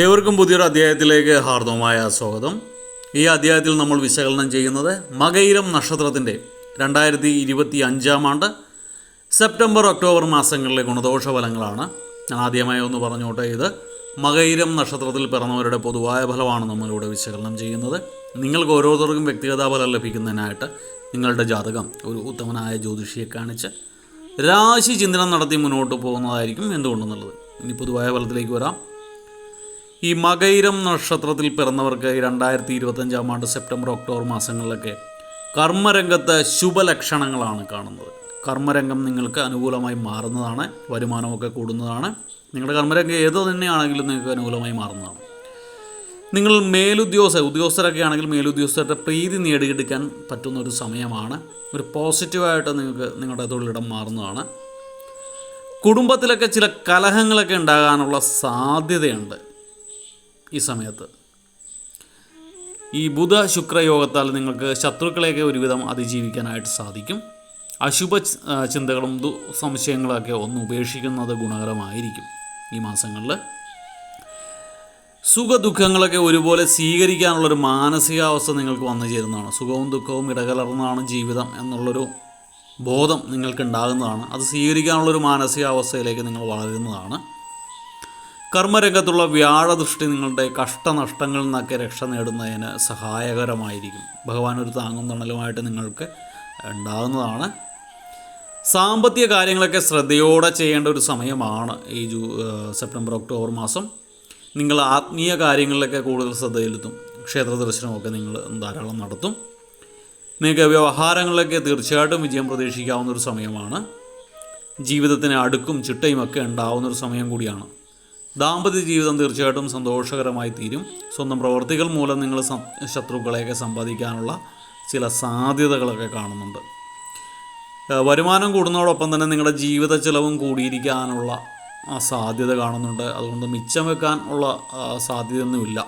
ഏവർക്കും പുതിയൊരു അധ്യായത്തിലേക്ക് ഹാർദവമായ സ്വാഗതം. ഈ അധ്യായത്തിൽ നമ്മൾ വിശകലനം ചെയ്യുന്നത് മകയിരം നക്ഷത്രത്തിന്റെ രണ്ടായിരത്തി ഇരുപത്തി അഞ്ചാം ആണ്ട് സെപ്റ്റംബർ ഒക്ടോബർ മാസങ്ങളിലെ ഗുണദോഷ ഫലങ്ങളാണ് ഞാൻ ആദ്യമായി ഒന്ന് പറഞ്ഞോട്ടെ ഇത് മകയിരം നക്ഷത്രത്തിൽ പിറന്നവരുടെ പൊതുവായ ഫലമാണ് നമ്മളിവിടെ വിശകലനം ചെയ്യുന്നത്. നിങ്ങൾക്ക് ഓരോരുത്തർക്കും വ്യക്തിഗത ഫലം ലഭിക്കുന്നതിനായിട്ട് നിങ്ങളുടെ ജാതകം ഒരു ഉത്തമനായ ജ്യോതിഷിയെ കാണിച്ച് രാശി ചിന്തനം നടത്തി മുന്നോട്ട് പോകുന്നതായിരിക്കും എന്തുകൊണ്ടെന്നുള്ളത്. ഇനി പൊതുവായ ഫലത്തിലേക്ക് വരാം. ഈ മകൈരം നക്ഷത്രത്തിൽ പിറന്നവർക്ക് രണ്ടായിരത്തി ഇരുപത്തഞ്ചാം ആണ്ട് സെപ്റ്റംബർ ഒക്ടോബർ മാസങ്ങളിലൊക്കെ കർമ്മരംഗത്തെ ശുഭലക്ഷണങ്ങളാണ് കാണുന്നത്. കർമ്മരംഗം നിങ്ങൾക്ക് അനുകൂലമായി മാറുന്നതാണ് വരുമാനമൊക്കെ കൂടുന്നതാണ്. നിങ്ങളുടെ കർമ്മരംഗം ഏത് തന്നെയാണെങ്കിലും നിങ്ങൾക്ക് അനുകൂലമായി മാറുന്നതാണ്. നിങ്ങൾ മേലുദ്യോഗസ്ഥ ഉദ്യോഗസ്ഥരൊക്കെ ആണെങ്കിൽ മേലുദ്യോഗസ്ഥരുടെ പ്രീതി നേടിയെടുക്കാൻ പറ്റുന്ന ഒരു സമയമാണ്. ഒരു പോസിറ്റീവായിട്ട് നിങ്ങൾക്ക് നിങ്ങളുടെ തൊഴിലിടം മാറുന്നതാണ്. കുടുംബത്തിലൊക്കെ ചില കലഹങ്ങളൊക്കെ ഉണ്ടാകാനുള്ള സാധ്യതയുണ്ട്. ഈ സമയത്ത്. ഈ ബുധ ശുക്രയോഗത്താൽ നിങ്ങൾക്ക് ശത്രുക്കളെയൊക്കെ ഒരുവിധം അതിജീവിക്കാനായിട്ട് സാധിക്കും. അശുഭ ചിന്തകളും ദു സംശയങ്ങളൊക്കെ ഒന്ന് ഉപേക്ഷിക്കുന്നത് ഗുണകരമായിരിക്കും ഈ മാസങ്ങളിൽ. സുഖദുഃഖങ്ങളൊക്കെ ഒരുപോലെ സ്വീകരിക്കാനുള്ളൊരു മാനസികാവസ്ഥ നിങ്ങൾക്ക് വന്നു ചേരുന്നതാണ്. സുഖവും ദുഃഖവും ഇടകലർന്നാണ് ജീവിതം എന്നുള്ളൊരു ബോധം നിങ്ങൾക്ക് ഉണ്ടാകുന്നതാണ് അത് സ്വീകരിക്കാനുള്ളൊരു മാനസികാവസ്ഥയിലേക്ക് നിങ്ങൾ വളരുന്നതാണ്. കർമ്മരംഗത്തുള്ള വ്യാഴദൃഷ്ടി നിങ്ങളുടെ കഷ്ടനഷ്ടങ്ങളിൽ നിന്നൊക്കെ രക്ഷ നേടുന്നതിന് സഹായകരമായിരിക്കും. ഭഗവാൻ ഒരു താങ്ങും തണലുമായിട്ട് നിങ്ങൾക്ക് ഉണ്ടാകുന്നതാണ്. സാമ്പത്തിക കാര്യങ്ങളൊക്കെ ശ്രദ്ധയോടെ ചെയ്യേണ്ട ഒരു സമയമാണ് ഈ ജൂ സെപ്റ്റംബർ ഒക്ടോബർ മാസം. നിങ്ങൾ ആത്മീയ കാര്യങ്ങളിലൊക്കെ കൂടുതൽ ശ്രദ്ധ ചെലുത്തും ക്ഷേത്ര ദർശനമൊക്കെ നിങ്ങൾ ധാരാളം നടത്തും. നിങ്ങൾക്ക് വ്യവഹാരങ്ങളിലൊക്കെ തീർച്ചയായിട്ടും വിജയം പ്രതീക്ഷിക്കാവുന്ന ഒരു സമയമാണ്. ജീവിതത്തിന് അടുക്കും ചിട്ടയും ഒക്കെ ഒരു സമയം കൂടിയാണ്. ദാമ്പത്യ ജീവിതം തീർച്ചയായിട്ടും സന്തോഷകരമായി തീരും. സ്വന്തം പ്രവർത്തികൾ മൂലം നിങ്ങൾ ശത്രുക്കളെയൊക്കെ സമ്പാദിക്കാനുള്ള ചില സാധ്യതകളൊക്കെ കാണുന്നുണ്ട്. വരുമാനം കൂടുന്നതോടൊപ്പം തന്നെ നിങ്ങളുടെ ജീവിത ചെലവും കൂടിയിരിക്കാനുള്ള സാധ്യത കാണുന്നുണ്ട്. അതുകൊണ്ട് മിച്ചം വെക്കാൻ ഉള്ള സാധ്യതയൊന്നുമില്ല.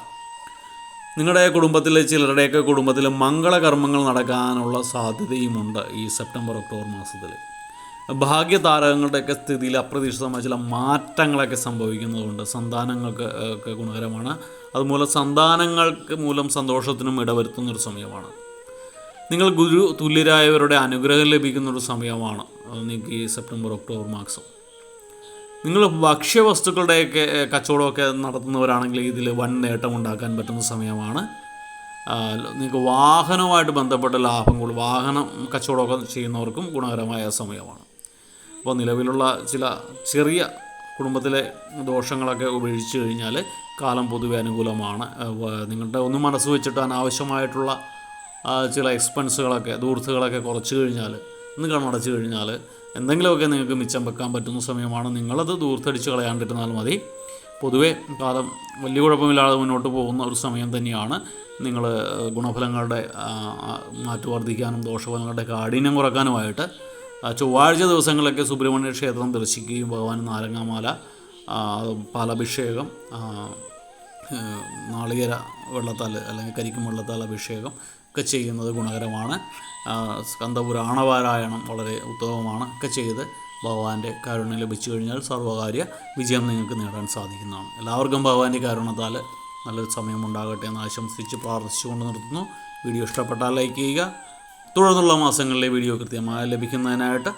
നിങ്ങളുടെ കുടുംബത്തിലെ ചിലരുടെയൊക്കെ കുടുംബത്തിൽ മംഗളകർമ്മങ്ങൾ നടക്കാനുള്ള സാധ്യതയുമുണ്ട് ഈ സെപ്റ്റംബർ ഒക്ടോബർ മാസത്തിൽ ഭാഗ്യതാരകങ്ങളുടെയൊക്കെ സ്ഥിതിയിൽ അപ്രതീക്ഷിതമായ ചില മാറ്റങ്ങളൊക്കെ സംഭവിക്കുന്നതുകൊണ്ട് സന്താനങ്ങൾക്ക് ഒക്കെ ഗുണകരമാണ്. അതുമൂലം സന്താനങ്ങൾക്ക് മൂലം സന്തോഷത്തിനും ഇടവരുത്തുന്നൊരു സമയമാണ്. നിങ്ങൾ ഗുരു തുല്യരായവരുടെ അനുഗ്രഹം ലഭിക്കുന്ന ഒരു സമയമാണ്. നിങ്ങൾക്ക് ഈ സെപ്റ്റംബർ ഒക്ടോബർ മാസം. നിങ്ങൾ ഭക്ഷ്യവസ്തുക്കളുടെയൊക്കെ കച്ചവടമൊക്കെ നടത്തുന്നവരാണെങ്കിൽ ഇതിൽ വൻ നേട്ടം ഉണ്ടാക്കാൻ പറ്റുന്ന സമയമാണ്. നിങ്ങൾക്ക് വാഹനവുമായിട്ട് ബന്ധപ്പെട്ട ലാഭങ്ങൾ വാഹനം കച്ചവടമൊക്കെ ചെയ്യുന്നവർക്കും ഗുണകരമായ സമയമാണ്. അപ്പോൾ നിലവിലുള്ള ചില ചെറിയ കുടുംബത്തിലെ ദോഷങ്ങളൊക്കെ ഉപേക്ഷിച്ച് കഴിഞ്ഞാൽ കാലം പൊതുവെ അനുകൂലമാണ്. നിങ്ങളുടെ ഒന്നും മനസ്സ് വെച്ചിട്ട് അനാവശ്യമായിട്ടുള്ള ചില എക്സ്പെൻസുകളൊക്കെ ദൂർത്തുകളൊക്കെ കുറച്ച് കഴിഞ്ഞാൽ ഒന്ന് കണ്ണടച്ച് കഴിഞ്ഞാൽ എന്തെങ്കിലുമൊക്കെ നിങ്ങൾക്ക് മിച്ചം വെക്കാൻ പറ്റുന്ന സമയമാണ്. നിങ്ങളത് ദൂർത്തടിച്ച് കളയാണ്ടിരുന്നാൽ മതി. പൊതുവെ കാലം വലിയ കുഴപ്പമില്ലാതെ മുന്നോട്ട് പോകുന്ന ഒരു സമയം തന്നെയാണ് നിങ്ങൾ ഗുണഫലങ്ങളുടെ മാറ്റു വർദ്ധിക്കാനും ദോഷഫലങ്ങളുടെ കാഠിന്യം കുറക്കാനുമായിട്ട് ചൊവ്വാഴ്ച ദിവസങ്ങളിലൊക്കെ സുബ്രഹ്മണ്യ ക്ഷേത്രം ദർശിക്കുകയും ഭഗവാൻ നാരങ്ങാമാല പാലഭിഷേകം നാളികര വെള്ളത്താൽ അല്ലെങ്കിൽ കരിക്കും വെള്ളത്താൽ അഭിഷേകം ഒക്കെ ചെയ്യുന്നത് ഗുണകരമാണ്. സ്കന്ധപുരാണപാരായണം വളരെ ഉത്തമമാണ് ഒക്കെ ചെയ്ത് ഭഗവാന്റെ കാരുണ്യം ലഭിച്ചു കഴിഞ്ഞാൽ സർവകാര്യ വിജയം നിങ്ങൾക്ക് നേടാൻ സാധിക്കുന്നതാണ്. എല്ലാവർക്കും ഭഗവാന്റെ കാരുണ്യത്താൽ നല്ലൊരു സമയം ഉണ്ടാകട്ടെ എന്ന് ആശംസിച്ച് പ്രാർത്ഥിച്ചുകൊണ്ട് നിർത്തുന്നു. വീഡിയോ ഇഷ്ടപ്പെട്ടാൽ ലൈക്ക് ചെയ്യുക തുടർന്നുള്ള മാസങ്ങളിലെ വീഡിയോ കൃത്യമായി ലഭിക്കുന്നതിനായിട്ട്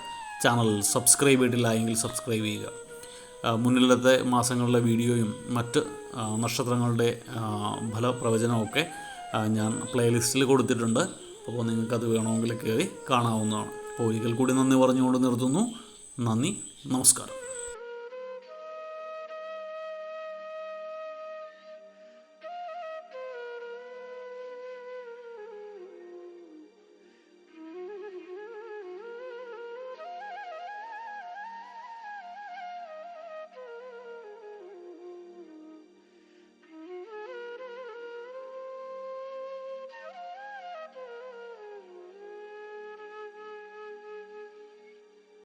ചാനൽ സബ്സ്ക്രൈബ് ചെയ്തിട്ടില്ല എങ്കിൽ സബ്സ്ക്രൈബ് ചെയ്യുക. മുന്നിലത്തെ മാസങ്ങളിലെ വീഡിയോയും മറ്റ് നക്ഷത്രങ്ങളുടെ ഫലപ്രവചനമൊക്കെ ഞാൻ പ്ലേലിസ്റ്റിൽ കൊടുത്തിട്ടുണ്ട്. അപ്പോൾ നിങ്ങൾക്കത് വേണമെങ്കിൽ കയറി കാണാവുന്നതാണ്. അപ്പോൾ ഒരിക്കൽ കൂടി നന്ദി പറഞ്ഞുകൊണ്ട് നിർത്തുന്നു. നന്ദി. നമസ്കാരം.